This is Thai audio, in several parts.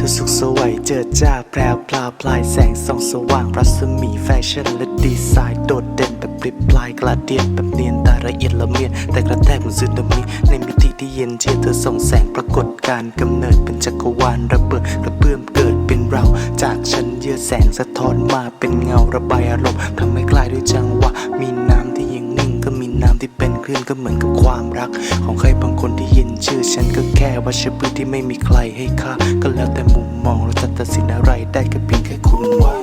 ธอสุขสวัยเจิดจ้าแพรวพลาพลายแสงส่องสว่างรัศมีแฟชั่นและดีไซน์โดดเด่นแบบปริบปลายกระเดียดแบบเนียนตาละเอียดละเมียดแต่กระแทกเหมือนซึนามิในมิติที่เย็นเชียเธอส่องแสงปรากฏการกำเนิดเป็นจักรวาลระเบิดกระเพื่อมเกิดเป็นเรา จากฉันเยื่อแสงสะท้อนมาเป็นเงาระบายอารมณ์ทำให้คลายด้วยจังหวะมีน้ำที่ เป็นคลื่อนก็เหมือนกับความรัก ของใครบางคนที่ยินชื่อ ฉันก็แค่ว่าชื่อพื้นที่ไม่มีใครให้ค่าก็แล้วแต่มุมมองเราจะตัดสินอะไรได้ก็เพียงแค่คุณว่า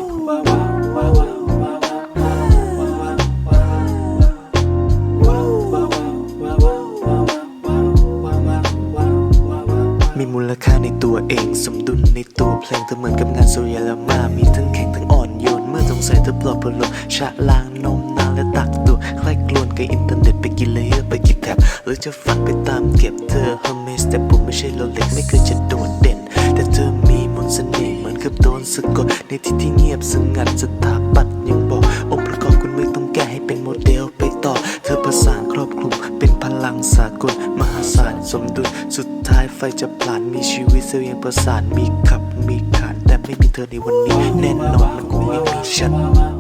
มีมูลค่าในตัวเอง สมดุลในตัวเพลงเธอเหมือนกับงานสุริยลมามีทั้งแข็งทั้งอ่อนโยน เมื่อสงสัยเธอปลอบประโลมชะล้างนมนานและตักตัวใครกลวนกับอินเทอร์เน็ต กินเลยเยอร์ไปกินแท็บหรือจะฝันไปตามเก็บเธอเฮอร์เมสแต่ผมไม่ใช่โรเล็กไม่เคยจะโดดเด่น แต่เธอมีมนต์เสน่ห์เหมือนกับโดนสะกดในที่ที่เงียบสงัดสถาปัตย์ยังบอกองค์ประกอบคุณไม่ต้องแก้ให้เป็นโมเดลไปต่อ เธอประสานครอบคลุมเป็นพลังสากลมหาศาลสมดุลสุดท้ายไฟจะผลานมีชีวิตเสียงประสานมีขับมีขานแต่ไม่มีเธอในวันนี้แน่นอนมันคงไม่มีฉัน